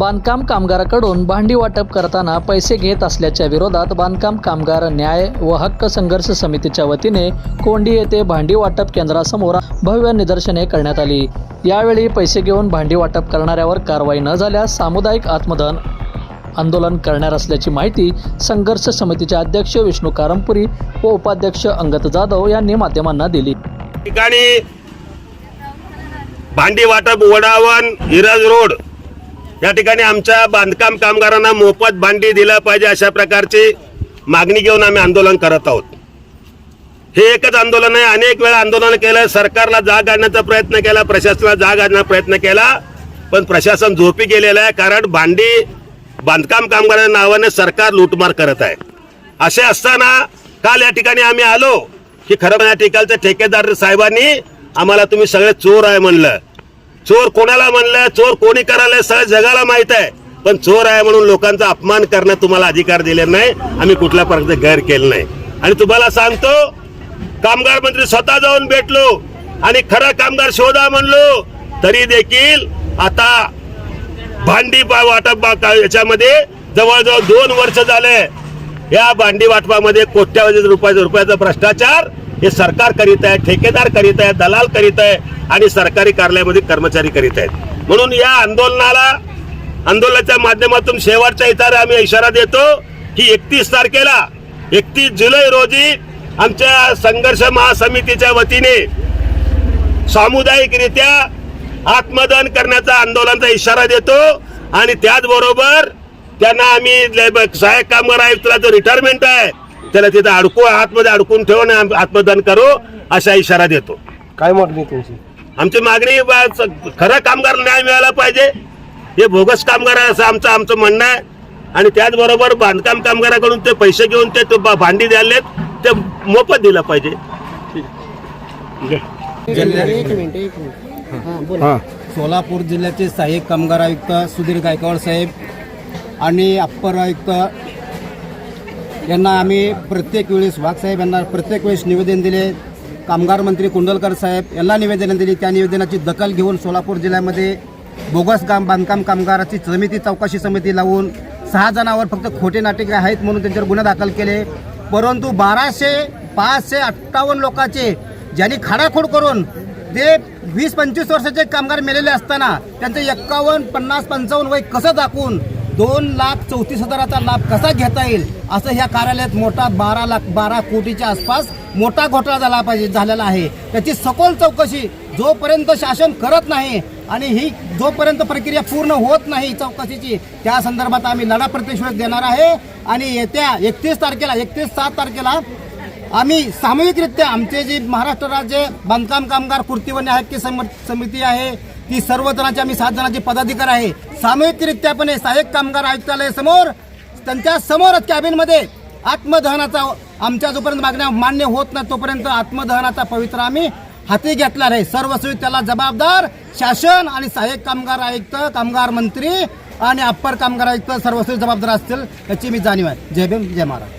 बांधकाम कामगाराकडून भांडी वाटप करताना पैसे घेत असल्याच्या विरोधात बांधकाम कामगार न्याय व हक्क संघर्ष समितीच्या वतीने कोंडी येथे भांडी वाटप केंद्रासमोर भव्य निदर्शने करण्यात आली. यावेळी पैसे घेऊन भांडी वाटप करणाऱ्यावर कारवाई न झाल्यास सामुदायिक आत्मदहन आंदोलन करणार असल्याची माहिती संघर्ष समितीचे अध्यक्ष विष्णू कारंपुरी व उपाध्यक्ष अंगत जाधव यांनी माध्यमांना दिली. ठिकाणी भांडी वाटप वडावन हिरज रोड या ठिकाणी आमच्या बांधकाम कामगारांना मोफत भांडी दिलं पाहिजे अशा प्रकारची मागणी घेऊन आम्ही आंदोलन करत आहोत. हे एकच आंदोलन आहे. अनेक वेळा आंदोलन केलं सरकारला जाग आणण्याचा प्रयत्न केला प्रशासनाला जाग आणण्याचा प्रयत्न केला पण प्रशासन झोपी गेलेलं आहे कारण भांडी बांधकाम कामगारांच्या नावाने सरकार लूटमार करत आहे. असे असताना काल या ठिकाणी आम्ही आलो की खरं या ठिकाणच्या ठेकेदार साहेबांनी आम्हाला तुम्ही सगळे चोर आहे म्हणलं. चोर कोणाला म्हणलं? चोर कोणी करायला? सगळ्या जगाला माहीत आहे. पण चोर आहे म्हणून लोकांचा अपमान करणं तुम्हाला अधिकार दिले नाही. आम्ही कुठल्या प्रकारचं गैर केलं नाही. आणि तुम्हाला सांगतो कामगार मंत्री स्वतः जाऊन भेटलो आणि खरा कामगार शोधा म्हणलो तरी देखील आता भांडी वाटप याच्यामध्ये जवळजवळ दोन वर्ष झाले. या भांडी वाटपामध्ये कोट्यावधी रुपयाचा रुपयाचा भ्रष्टाचार हे सरकार करीत आहे ठेकेदार करीत आहे दलाल करीत आहे आणि सरकारी कार्यालयामध्ये कर्मचारी करीत आहेत. म्हणून या आंदोलनाला आंदोलनाच्या माध्यमातून शेवटच्या इशारा आम्ही इशारा देतो की एकतीस तारखेला एकतीस जुलै रोजी आमच्या संघर्ष महासमितीच्या वतीने सामुदायिकरित्या आत्मदान करण्याचा आंदोलनाचा इशारा देतो आणि त्याचबरोबर त्यांना आम्ही सहाय्यक कामगार आयुक्तला जो रिटायरमेंट आहे त्याला तिथं अडकू आतमध्ये अडकून ठेवून आत्मदहन करू असा इशारा देतो. काय मागणी तुमची? आमची मागणी खरं कामगार न्याय मिळाला पाहिजे. हे बोगस कामगार आहे असं आमचं आमचं म्हणणं आहे. आणि त्याचबरोबर बांधकाम कामगाराकडून ते पैसे घेऊन ते भांडी द्यालेत ते मोफत दिलं पाहिजे. एक मिनिट एक मिनिट. हां बोला. हा. सोलापूर जिल्ह्याचे सहाय्यक कामगार आयुक्त सुधीर गायकवाड साहेब आणि अप्पर आयुक्त यांना आम्ही प्रत्येक वेळेस वाघसाहेब यांना प्रत्येक वेळेस निवेदन दिले. कामगार मंत्री कुंडलकर साहेब यांना निवेदन दिली. त्या निवेदनाची दखल घेऊन सोलापूर जिल्ह्यामध्ये बोगस काम बांधकाम कामगाराची समिती चौकशी समिती लावून सहा जणांवर फक्त खोटे नाटिके आहेत म्हणून त्यांच्यावर गुन्हे दाखल केले. परंतु बाराशे पाचशे अठ्ठावन्न लोकांचे ज्यांनी खाडाखोड करून ते वीस पंचवीस वर्षाचे कामगार मेलेले असताना त्यांचं एक्कावन्न पन्नास पंचावन्न वय कसं दाखवून दोन लाख चौतीस हजाराचा लाभ कसा घेता येईल? असं ह्या कार्यालयात मोठा बारा लाख बारा कोटीच्या आसपास मोठा घोटाळा झाला पाहिजे झालेला आहे. त्याची सखोल चौकशी जोपर्यंत शासन करत नाही आणि ही जोपर्यंत प्रक्रिया पूर्ण होत नाही चौकशीची त्या संदर्भात आम्ही लढा प्रत्यक्षवेळ देणार आहे. आणि येत्या एकतीस तारखेला एकतीस सात तारखेला आम्ही सामूहिकरित्या आमचे जे महाराष्ट्र राज्य बांधकाम कामगार कृती आहेत न्याय सम समिती आहे ती सर्व जणांची आम्ही सात जणांचे पदाधिकार आहे. सामूहिकरित्यापणे सहाय्यक कामगार आयुक्तालय समोर त्यांच्या समोरच कॅबिनमध्ये आत्मदहनाचा आमच्या जोपर्यंत मागण्या मान्य होत नाही तोपर्यंत आत्मदहनाचा पवित्र आम्ही हाती घेतला आहे. सर्वस्वी त्याला जबाबदार शासन आणि सहाय्यक कामगार आयुक्त कामगार मंत्री आणि अप्पर कामगार आयुक्त सर्वस्वी जबाबदार असतील याची मी जाणीव आहे. जय भीम जय महाराज.